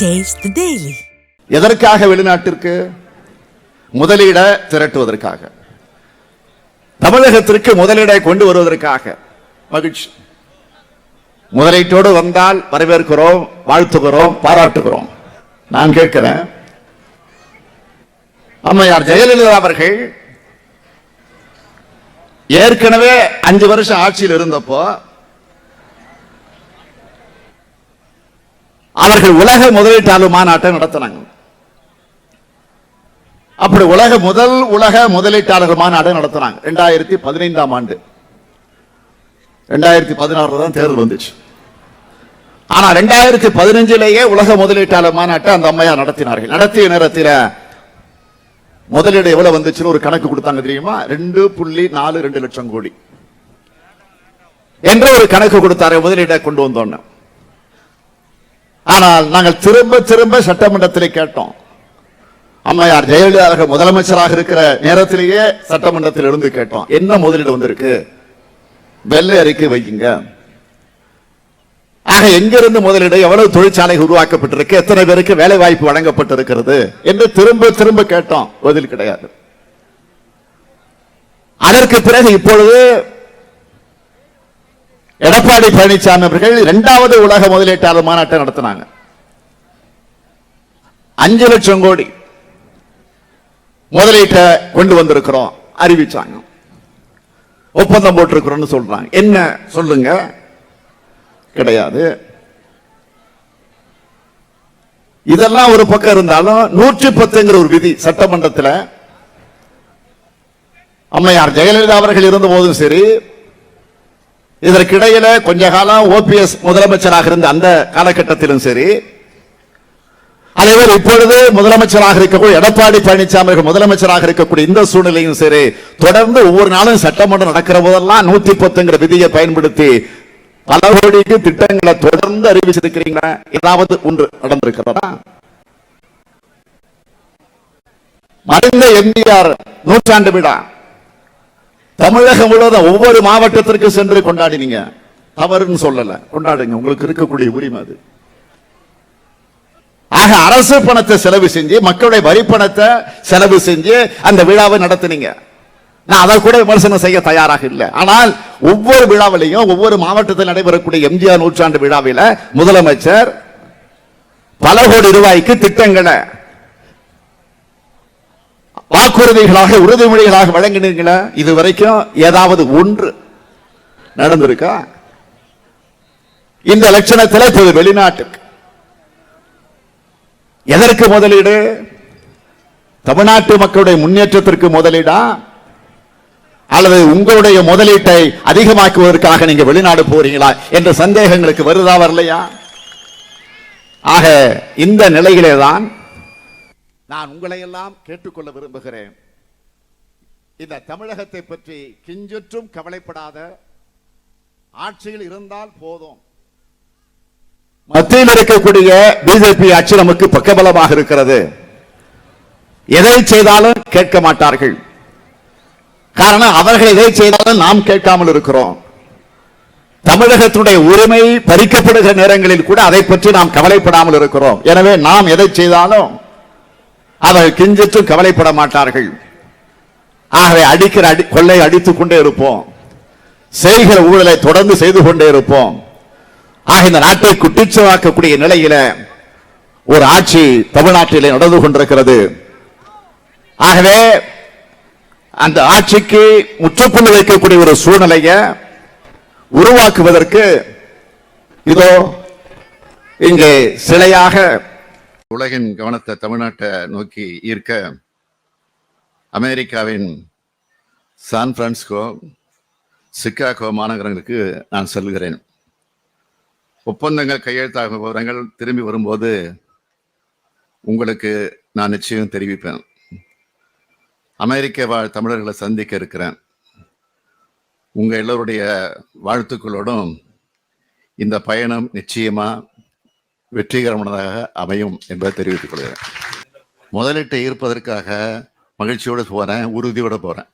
Taste daily எதற்காக வெளிநாட்டிற்கு முதலீட திரட்டுவதற்காக? தமிழகத்திற்கு முதலீடை கொண்டு வருவதற்காக. மகிழ்ச்சி. முதலீட்டோடு வந்தால் வரவேற்கிறோம் வாழ்த்துகிறோம் பாராட்டுகிறோம். நான் கேட்கிறேன். அம்மையார் ஜெயலலிதா அவர்கள் ஏற்கனவே அஞ்சு வருஷம் ஆட்சியில் இருந்தப்போ அவர்கள் உலக முதலீட்டாளர் மாநாட்டை நடத்தினாங்க. அப்படி உலக முதல் உலக முதலீட்டாளர் மாநாடு நடத்தினாங்க. ரெண்டாயிரத்தி பதினைந்தாம் ஆண்டு. ரெண்டாயிரத்தி பதினாறுல தான் தேர்தல் வந்துச்சு. ஆனா ரெண்டாயிரத்தி பதினஞ்சிலேயே உலக முதலீட்டாளர் மாநாட்டை அந்த அம்மையார் நடத்தினார்கள். நடத்திய நேரத்தில் முதலீடு எவ்வளவு வந்துச்சுன்னு ஒரு கணக்கு கொடுத்தாங்க தெரியுமா? ரெண்டு புள்ளி நாலு ரெண்டு லட்சம் கோடி. என்ற ஒரு கணக்கு கொடுத்தாரு முதலீடை கொண்டு வந்தோன்னு. ஆனால் நாங்கள் திரும்ப திரும்ப சட்டமன்றத்திலே கேட்டோம். அம்மையார் ஜெயலலிதா முதலமைச்சராக இருக்கிற நேரத்திலேயே சட்டமன்றத்தில் இருந்து கேட்டோம். என்ன முதலீடு வந்திருக்கு? வெள்ளை அறிக்கை வைக்குங்க ஆக எங்கிருந்து முதலீடு? எவ்வளவு தொழிற்சாலை உருவாக்கப்பட்டிருக்கு? எத்தனை பேருக்கு வேலை வாய்ப்பு வழங்கப்பட்டிருக்கிறது? என்று திரும்ப திரும்ப கேட்டோம். பதில் கிடையாது. அதற்கு பிறகு இப்பொழுது எடப்பாடி பழனிசாமி அவர்கள் இரண்டாவது உலக முதலீட்டாளர் மாநாட்டை நடத்தினாங்க. அஞ்சு லட்சம் கோடி முதலீட்டை கொண்டு வந்திருக்கிறோம் அறிவிச்சாங்க. ஒப்பந்தம் போட்டிருக்கிறோம்னு சொல்றாங்க. என்ன சொல்லுங்க? கிடையாது. இதெல்லாம் ஒரு பக்கம் இருந்தாலும் நூற்றி பத்துங்கிற ஒரு விதி சட்டமன்றத்தில் அம்மையார் ஜெயலலிதா அவர்கள் இருந்த போதும் சரி இதற்கிடையில கொஞ்ச காலம் ஓபிஎஸ் முதலமைச்சராக இருந்த அந்த காலகட்டத்திலும் சரி அதேபோல் இப்பொழுது முதலமைச்சராக இருக்கக்கூடிய எடப்பாடி பழனிசாமி முதலமைச்சராக இருக்கக்கூடிய இந்த சூழ்நிலையும் சரி தொடர்ந்து ஒவ்வொரு நாளும் சட்டமன்றம் நடக்கிற போதெல்லாம் நூத்தி பத்துங்கிற விதியை பயன்படுத்தி பல கோடிக்கு திட்டங்களை தொடர்ந்து அறிவிச்சிருக்கிறீங்க ஏதாவது ஒன்று நடந்திருக்கிறதா? மறைந்த எம்ஜிஆர் நூற்றாண்டு விழா. தமிழகம் முழுவதும் ஒவ்வொரு மாவட்டத்திற்கு சென்று கொண்டாடினீங்க. தவறுன்னு சொல்லல. கொண்டாடுங்க. உங்களுக்கு இருக்கக்கூடிய உரிமை அது. ஆக அரசு பணத்தை செலவு செஞ்சு மக்களுடைய வரி பணத்தை செலவு செஞ்சு அந்த விழாவை நடத்துனீங்க. நான் அதை கூட விமர்சனம் செய்ய தயாராக இல்லை. ஆனால் ஒவ்வொரு விழாவிலையும் ஒவ்வொரு மாவட்டத்தில் நடைபெறக்கூடிய எம்ஜிஆர் நூற்றாண்டு விழாவில முதலமைச்சர் பல கோடி ரூபாய்க்கு திட்டங்களை வாக்குறுதிகளாக உறுதிமொழிகளாக வழங்கினீங்களா? இது வரைக்கும் ஏதாவது ஒன்று நடந்திருக்கா? இந்த லட்சணத்தில் இப்போது வெளிநாட்டுக்கு. எதற்கு முதலீடு? தமிழ்நாட்டு மக்களுடைய முன்னேற்றத்திற்கு முதலீடா? அல்லது உங்களுடைய முதலீட்டை அதிகமாக்குவதற்காக நீங்க வெளிநாடு போறீங்களா? என்ற சந்தேகங்களுக்கு வருதா வரலையா? ஆக இந்த நிலையிலே தான் நான் உங்களையெல்லாம் கேட்டுக்கொள்ள விரும்புகிறேன். இந்த தமிழகத்தை பற்றி கிஞ்சற்றும் கவலைப்படாத ஆட்சியில் இருந்தால் போதும். மத்தியில் இருக்கக்கூடிய பிஜேபி ஆட்சி நமக்கு பக்கபலமாக இருக்கிறது. எதை செய்தாலும் கேட்க மாட்டார்கள். காரணம் அவர்கள் எதை செய்தாலும் நாம் கேட்காமல் இருக்கிறோம். தமிழகத்தினுடைய உரிமை பறிக்கப்படுகிற நேரங்களில் கூட அதை பற்றி நாம் கவலைப்படாமல் இருக்கிறோம். எனவே நாம் எதை செய்தாலும் அவர்கள் கிஞ்சிற்றும் கவலைப்பட மாட்டார்கள். ஆகவே அடிக்கிற அடி கொள்ளை அடித்துக் கொண்டே இருப்போம். செய்கிற ஊழலை தொடர்ந்து செய்து கொண்டே இருப்போம். ஆக இந்த நாட்டை குட்டிச்சவாக்கக்கூடிய நிலையில ஒரு ஆட்சி தமிழ்நாட்டிலே நடந்து கொண்டிருக்கிறது. ஆகவே அந்த ஆட்சிக்கு முற்றுப்புள்ளி வைக்கக்கூடிய ஒரு சூழ்நிலையை உருவாக்குவதற்கு இதோ இங்கே சிலையாக உலகின் கவனத்தை தமிழ்நாட்டை நோக்கி ஈர்க்க அமெரிக்காவின் சான் பிரான்சிஸ்கோ சிக்காகோ மாநகரங்களுக்கு நான் செல்கிறேன். ஒப்பந்தங்கள் கையெழுத்தாக விவரங்கள் திரும்பி வரும்போது உங்களுக்கு நான் நிச்சயம் தெரிவிப்பேன். அமெரிக்க வாழ் தமிழர்களை சந்திக்க இருக்கிறேன். உங்கள் எல்லோருடைய வாழ்த்துக்களோடும் இந்த பயணம் நிச்சயமாக வெற்றிகரமானதாக அமையும் என்பதை தெரிவித்துக் கொள்கிறேன். முதலீட்டை ஈர்ப்பதற்காக மகிழ்ச்சியோடு போறேன் உறுதியோடு போறேன்.